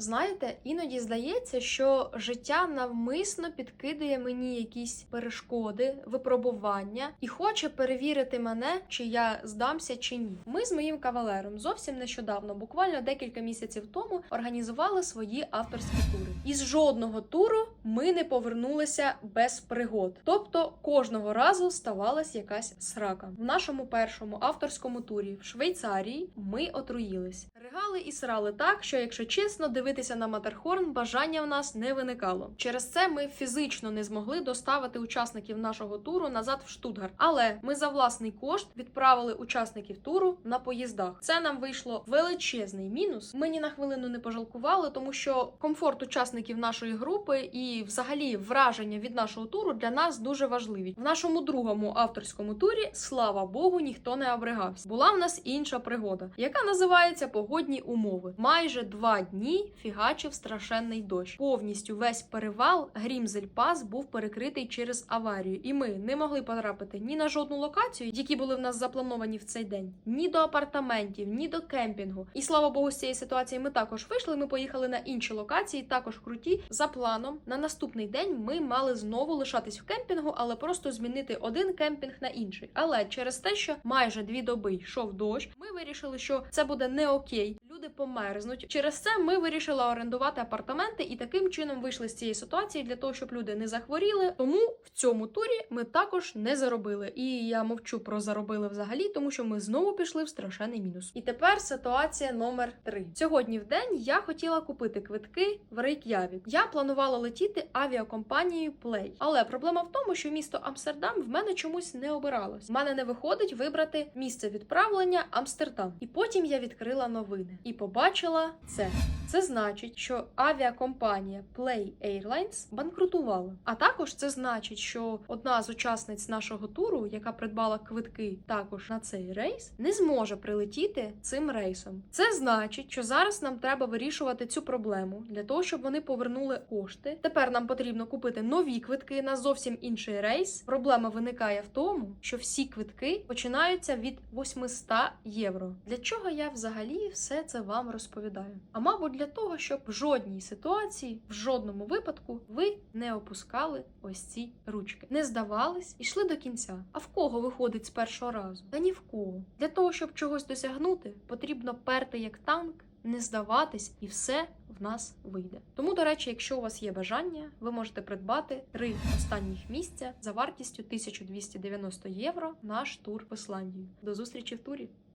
Знаєте, іноді здається, що життя навмисно підкидує мені якісь перешкоди, випробування і хоче перевірити мене, чи я здамся чи ні. Ми з моїм кавалером зовсім нещодавно, буквально декілька місяців тому, організували свої авторські тури. Із жодного туру ми не повернулися без пригод. Тобто кожного разу ставалась якась срака. В нашому першому авторському турі в Швейцарії ми отруїлись. Ригали і срали так, що, якщо чесно, дивитися на Матерхорн бажання в нас не виникало. Через це ми фізично не змогли доставити учасників нашого туру назад в Штутгарт. Але ми за власний кошт відправили учасників туру на поїздах. Це нам вийшло величезний мінус. Ми ні на хвилину не пожалкували, тому що комфорт учасників нашої групи і, взагалі, враження від нашого туру для нас дуже важливі. В нашому другому авторському турі, слава Богу, ніхто не обригався. Була в нас інша пригода, яка називається погодні умови. Майже два дні фігачив страшенний дощ. Повністю весь перевал Грімзель-Пас був перекритий через аварію, і ми не могли потрапити ні на жодну локацію, які були в нас заплановані в цей день, ні до апартаментів, ні до кемпінгу. І слава Богу, з цієї ситуації ми також вийшли. Ми поїхали на інші локації, також круті. За планом на наступний день ми мали знову лишатись в кемпінгу, але просто змінити один кемпінг на інший. Але через те, що майже дві доби йшов дощ, ми вирішили, що це буде не окей. Люди померзнуть. Через це ми вирішили орендувати апартаменти і таким чином вийшли з цієї ситуації для того, щоб люди не захворіли. Тому в цьому турі ми також не заробили. І я мовчу про заробили взагалі, тому що ми знову пішли в страшенний мінус. І тепер ситуація номер 3 Сьогодні в день я хотіла купити квитки в Рейк'явік. Я планувала летіти авіакомпанією Play. Але проблема в тому, що місто Амстердам в мене чомусь не обиралось. В мене не виходить вибрати місце відправлення Амстердам. І потім я відкрила новини і побачила це. Це значить, що авіакомпанія Play Airlines банкрутувала. А також це значить, що одна з учасниць нашого туру, яка придбала квитки також на цей рейс, не зможе прилетіти цим рейсом. Це значить, що зараз нам треба вирішувати цю проблему для того, щоб вони повернули кошти. Тепер нам потрібно купити нові квитки на зовсім інший рейс. Проблема виникає в тому, що всі квитки починаються від 800 євро. Для чого я взагалі все це вам розповідаю? А мабуть, для того, щоб в жодній ситуації, в жодному випадку ви не опускали ось ці ручки, не здавались і йшли до кінця. А в кого виходить з першого разу? Та ні в кого. Для того, щоб чогось досягнути, потрібно перти як танк. Не здаватись, і все в нас вийде. Тому, до речі, якщо у вас є бажання, ви можете придбати три останніх місця за вартістю 1290 євро наш тур в Ісландію. До зустрічі в турі!